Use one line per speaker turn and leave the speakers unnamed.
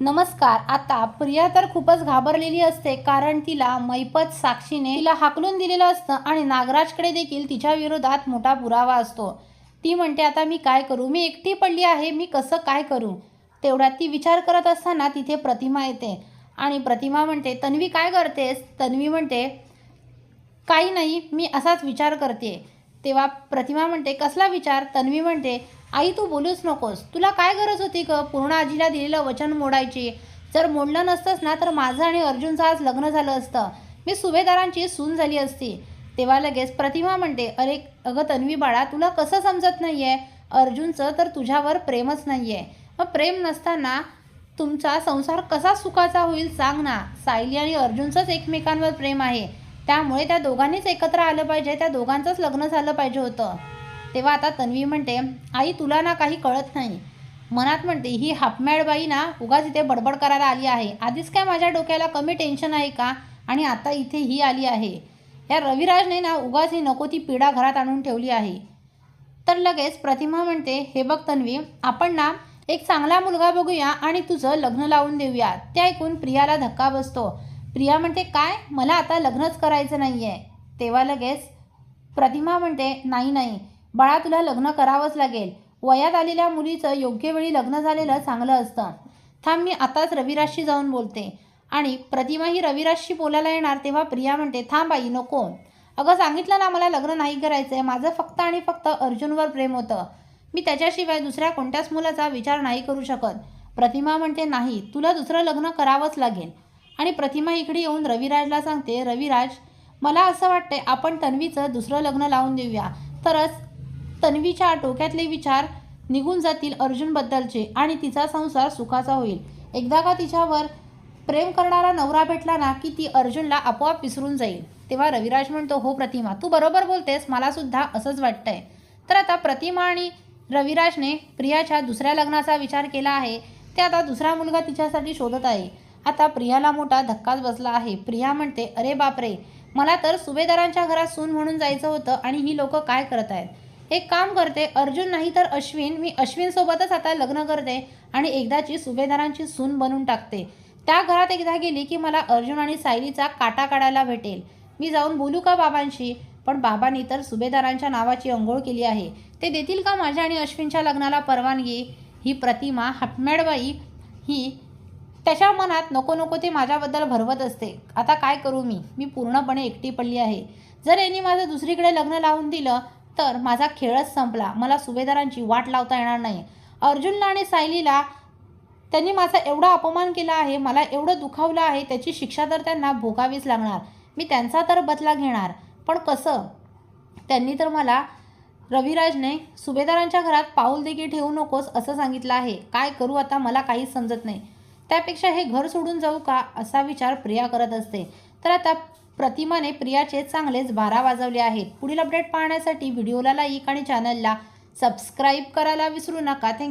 नमस्कार आता प्रिया तर खूपच घाबरलेली असते कारण तिला मैपत साक्षीने तिला हाकलून दिलेलं असतं आणि नागराजकडे देखील तिच्या विरोधात मोठा पुरावा असतो. ती म्हणते आता मी काय करू? मी एकटी पडली आहे मी कसं काय करू? तेवढ्यात ती विचार करत असताना तिथे प्रतिमा येते आणि प्रतिमा म्हणते तन्वी काय करतेस? तन्वी म्हणते काही नाही मी असाच विचार करते. तेव्हा प्रतिमा म्हणते कसला विचार? तन्वी म्हणते आई तू बोलूच नकोस. तुला काय गरज होती ग? पूर्ण आजीला दिलेलं वचन मोडायची. जर मोडलं नसतंच ना तर माझं आणि अर्जुनचं आज लग्न झालं असतं. मी सुभेदारांची सून झाली असती. तेव्हा लगेच प्रतिमा म्हणते अरे अगं तन्वी बाळा तुला कसं समजत नाही आहे अर्जुनचं तर तुझ्यावर प्रेमच नाही आहे मग प्रेम नसताना तुमचा संसार कसा सुखाचा होईल सांग ना. सायली आणि अर्जुनचंच एकमेकांवर प्रेम आहे. त्यामुळे त्या दोघांनीच एकत्र आलं पाहिजे. त्या दोघांचंच लग्न झालं पाहिजे होतं. तेव्हा आता तन्वी म्हणते आई तुला ना काही कळत नाही. मनात म्हणते ही हापमॅड बाई ना उगाच इथे बडबड करायला आली आहे. आधीच काय माझ्या डोक्याला कमी टेन्शन आहे का? आणि आता इथे ही आली आहे. या रविराजने ना उगाच ही नको ती पीडा घरात आणून ठेवली आहे. तर लगेच प्रतिमा म्हणते हे बघ तन्वी आपण ना एक चांगला मुलगा बघूया आणि तुझं लग्न लावून देऊया. ते ऐकून प्रियाला धक्का बसतो. प्रिया म्हणते काय? मला आता लग्नच करायचं नाही आहे तेव्हा लगेच प्रतिमा म्हणते नाही नाही. बाळा तुला लग्न करावंच लागेल. वयात आलेल्या मुलीचं योग्य वेळी लग्न झालेलं चांगलं असतं. थांब मी आताच रविराजशी जाऊन बोलते. आणि प्रतिमा ही रविराजशी बोलायला येणार तेव्हा प्रिया म्हणते थांब आई नको. अगं सांगितलं ना मला लग्न नाही करायचं आहे माझं फक्त आणि फक्त अर्जुनवर प्रेम होतं. मी त्याच्याशिवाय दुसऱ्या कोणत्याच मुलाचा विचार नाही करू शकत. प्रतिमा म्हणते नाही तुला दुसरं लग्न करावंच लागेल. आणि प्रतिमा इकडे येऊन रविराजला सांगते रविराज मला असं वाटते आपण तन्वीचं दुसरं लग्न लावून देऊया. तरच तन्वीच्या डोक्यातले विचार निघून जातील अर्जुनबद्दलचे आणि तिचा संसार सुखाचा होईल. एकदा का तिच्यावर प्रेम करणारा नवरा भेटला ना की ती अर्जुनला आपोआप विसरून जाईल. तेव्हा रविराज म्हणतो हो प्रतिमा तू बरोबर बोलतेस मला सुद्धा असंच वाटतंय. तर आता प्रतिमा आणि रविराजने प्रियाच्या दुसऱ्या लग्नाचा विचार केला आहे. ते आता दुसरा मुलगा तिच्यासाठी शोधत आहे. आता प्रियाला मोठा धक्काच बसला आहे. प्रिया म्हणते अरे बापरे मला तर सुभेदारांच्या घरात सून म्हणून जायचं होतं आणि ही लोक काय करत आहेत एक काम करते. अर्जुन नाही तर अश्विन. मी अश्विनसोबतच आता लग्न करते आणि एकदाची सुभेदारांची सून बनून टाकते. त्या घरात एकदा गेली की मला अर्जुन आणि सायलीचा काटा काढायला भेटेल. मी जाऊन बोलू का बाबांशी? पण बाबांनी तर सुभेदारांच्या नावाची अंघोळ केली आहे. ते देतील का माझ्या आणि अश्विनच्या लग्नाला परवानगी? ही प्रतिमा हटमेडबाई ही त्याच्या मनात नको नको ते माझ्याबद्दल भरवत असते. आता काय करू मी? मी पूर्णपणे एकटी पडली आहे. जर यांनी माझं दुसरीकडे लग्न लावून दिलं तर माझा खेळच संपला. मला सुभेदारांची वाट लावता येणार नाही अर्जुनला आणि सायलीला त्यांनी माझा एवढा अपमान केला आहे मला एवढं दुखावलं आहे त्याची शिक्षा तर त्यांना भोगावीच लागणार. मी त्यांचा तर बदला घेणार. पण कसं? त्यांनी तर मला रविराजने सुभेदारांच्या घरात पाऊल देखील ठेवू नकोस असं सांगितलं आहे. काय करू आता मला काहीच समजत नाही. त्यापेक्षा हे घर सोडून जाऊ का? असा विचार प्रिया करत असते. तर आता प्रतिमाने प्रियाचे चांगलेच बारा वाजवले आहेत. पुढील अपडेट पाहण्यासाठी व्हिडिओला लाईक आणि चॅनलला सबस्क्राईब करायला विसरू नका. थँक्यू